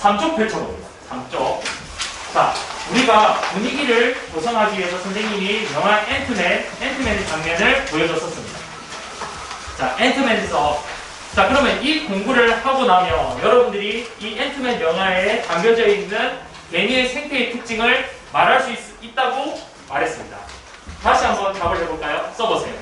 삼쪽 펼쳐봅니다. 삼쪽. 자, 우리가 분위기를 조성하기 위해서 선생님이 영화 앤트맨, 앤트맨의 장면을 보여줬었습니다. 자, 앤트맨에서 자, 그러면 이 공부를 하고 나면 여러분들이 이 앤트맨 영화에 담겨져 있는 개미의 생태의 특징을 말할 수 있, 다고 말했습니다. 다시 한번 답을 해볼까요? 써보세요.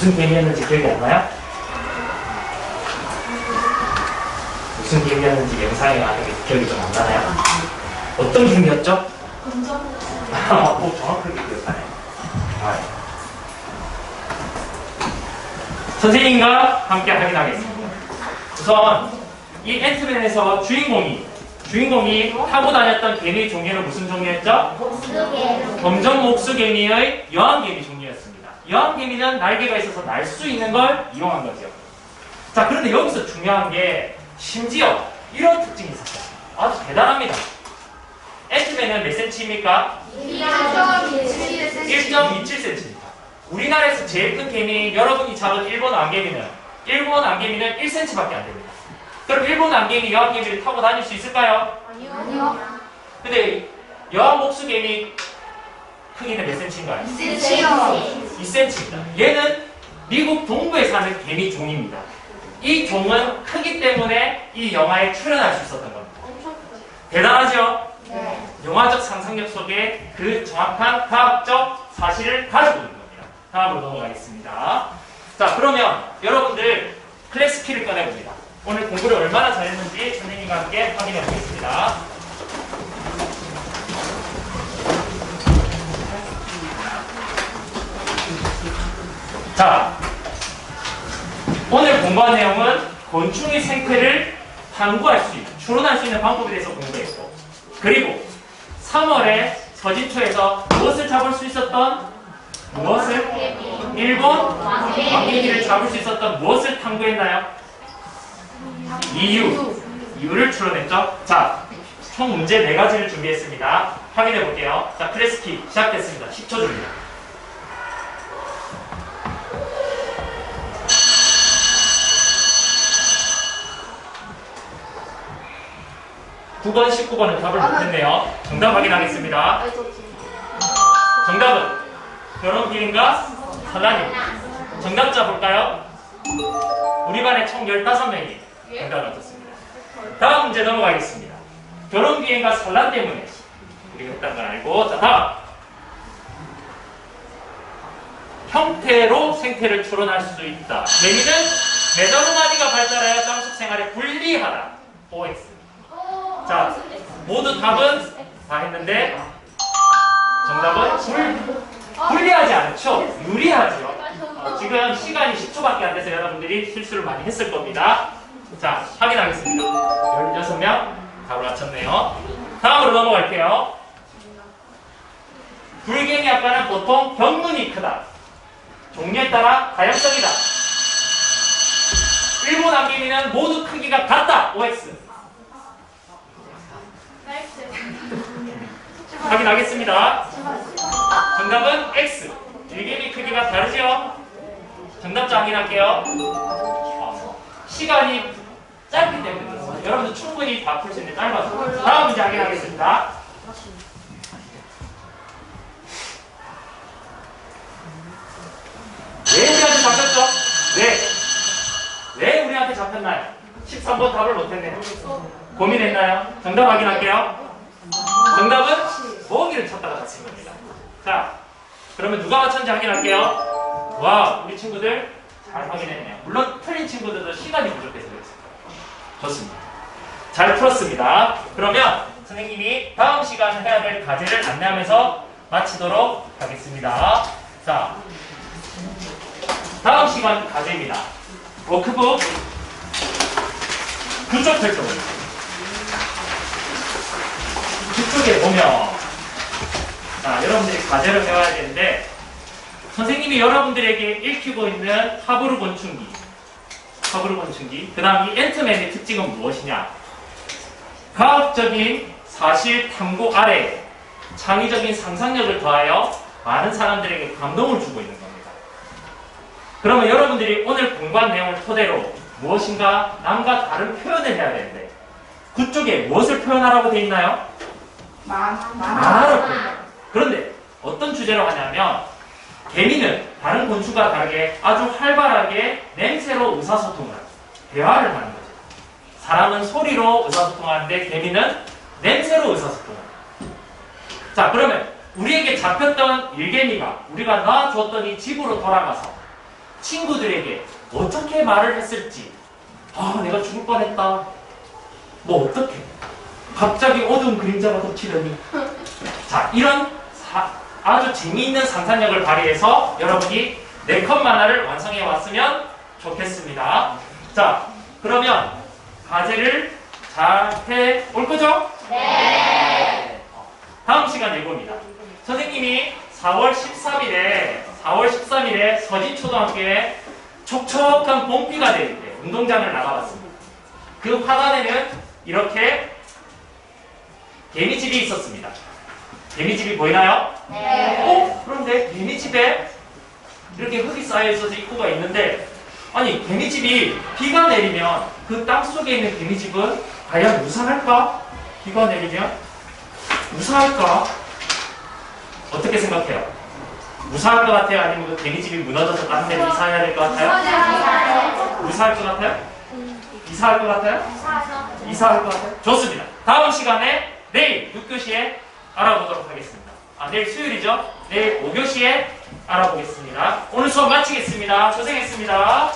무슨 개미였는지 기억이 안 나요? 무슨 개미였는지 영상에 나는 게 기억이 좀 안 나나요? 어떤 개미였죠? 아, 오, 정확하게 기억하네. 아. 선생님과 함께 확인하겠습니다. 우선 이 앤트맨에서 주인공이 주인공이 타고 다녔던 개미 종류는 무슨 종류였죠? 검정 목수 개미의 여왕 개미 종류였습니다. 여왕개미는 날개가 있어서 날 수 있는 걸 이용한 거죠. 자, 그런데 여기서 중요한 게 심지어 이런 특징이 있었어요. 아주 대단합니다. 앤트맨은 몇 cm입니까? 1.27cm입니다. 우리나라에서 제일 큰 개미, 여러분이 잡은 일본 안개미는 일본 안개미는 1cm밖에 안 됩니다. 그럼 일본 안개미, 여왕개미를 타고 다닐 수 있을까요? 근데 여왕 목수개미 크기는 몇 cm인가요? 2cm 입니다. 얘는 미국 동부에 사는 개미 종입니다. 이 종은 크기 때문에 이 영화에 출연할 수 있었던 겁니다. 대단하죠? 영화적 상상력 속에 그 정확한 과학적 사실을 가지고 있는 겁니다. 다음으로 넘어가겠습니다. 자, 그러면 여러분들 클래스 키를 꺼내봅니다. 오늘 공부를 얼마나 잘했는지 선생님과 함께 확인해 보겠습니다. 자, 오늘 공부한 내용은 곤충의 생태를 탐구할 수 추론할 수 있는 방법에 대해서 공부했고, 그리고 3월에 서진초에서 무엇을 잡을 수 있었던 무엇을 일본 왕개미를 잡을 수 있었던 무엇을 탐구했나요? 이유 이유를 추론했죠. 자, 총 문제 네 가지를 준비했습니다. 확인해 볼게요. 자, 클래스키 시작됐습니다. 10초 줍니다. 구번 19번은 답을 못했네요. 정답 확인하겠습니다. 정답은 결혼 기인과 산란입니다. 정답자 볼까요? 우리 반에 총 15명이 정답을 맞췄습니다. 다음 문제 넘어가겠습니다. 결혼 비행과 산란 때문에 우리가 했다는 걸 알고 자 다음 형태로 생태를 추론할 수 있다. 개미는 메다로마디가 발달하여 땅속 생활에 불리하다. OX. 자, 모두 답은 다 했는데 정답은 불, 불리하지 않죠. 유리하죠. 어, 지금 시간이 10초밖에 안 돼서 여러분들이 실수를 많이 했을 겁니다. 자, 확인하겠습니다. 16명 답을 맞췄네요. 다음으로 넘어갈게요. 불개미 아빠는 보통 경문이 크다. 종류에 따라 다양성이다. 일본 안개미는 모두 크기가 같다. OX. 확인하겠습니다. 정답은 X. 일개미 크기가 다르죠? 정답자 확인할게요. 어, 시간이 짧기 때문에. 여러분들 충분히 다 풀 수 있는 짧아서. 다음 문제 확인하겠습니다. 왜 우리한테 잡혔죠? 왜? 왜 우리한테 잡혔나요? 13번 답을 못했네요. 고민했나요? 정답 확인할게요. 정답은 모기를 찾다가 잡힌 겁니다. 자, 그러면 누가 맞췄는지 확인할게요. 와, 우리 친구들 잘 확인했네요. 물론 틀린 친구들도 시간이 부족해서 그랬어요. 좋습니다. 잘 풀었습니다. 그러면 선생님이 다음 시간 해야 될 과제를 안내하면서 마치도록 하겠습니다. 자, 다음 시간 과제입니다. 워크북 그쪽 펼쳐보니다 그쪽에 보면 자 여러분들이 과제를 해와야 되는데 선생님이 여러분들에게 읽히고 있는 하브르 권충기, 하브르 권충기, 그 다음 이 앤트맨의 특징은 무엇이냐? 과학적인 사실 탐구 아래 창의적인 상상력을 더하여 많은 사람들에게 감동을 주고 있는 겁니다. 그러면 여러분들이 오늘 공부한 내용을 토대로 무엇인가 남과 다른 표현을 해야 되는데 그쪽에 무엇을 표현하라고 돼 있나요? 만화로 표현. 그런데 어떤 주제로 하냐면 개미는 다른 곤충과 다르게 아주 활발하게 냄새로 의사소통을 하죠. 대화를 하는 거죠. 사람은 소리로 의사소통하는데 개미는 냄새로 의사소통을 해요. 자 그러면 우리에게 잡혔던 일개미가 우리가 놔줬더니 집으로 돌아가서 친구들에게 어떻게 말을 했을지 아 내가 죽을 뻔했다 뭐 어떻게 갑자기 어두운 그림자가 덮치더니. 자 이런 사- 아주 재미있는 상상력을 발휘해서 여러분이 네 컷 만화를 완성해 왔으면 좋겠습니다. 자 그러면 과제를 잘 해 올 거죠? 네. 다음 시간 예고입니다. 선생님이 4월 13일에 4월 13일에 서진초등학교에 촉촉한 봄비가 내릴 때 운동장을 나가봤습니다. 그 화단에는 이렇게 개미집이 있었습니다. 개미집이 보이나요? 어? 그런데 개미집에 이렇게 흙이 쌓여 있어서 입구가 있는데 아니 개미집이 비가 내리면 그 땅 속에 있는 개미집은 과연 무사할까? 비가 내리면 무사할까? 어떻게 생각해요? 무사할 것 같아요? 아니면 그 개미집이 무너져서 다른 데로 이사해야 될 것 같아요? 무사할 것 같아요? 이사할 것 같아요? 이사할 것 같아요? 좋습니다. 다음 시간에 내일 6교시에 알아보도록 하겠습니다. 아, 내일 수요일이죠? 내일 5교시에 알아보겠습니다. 오늘 수업 마치겠습니다. 고생했습니다.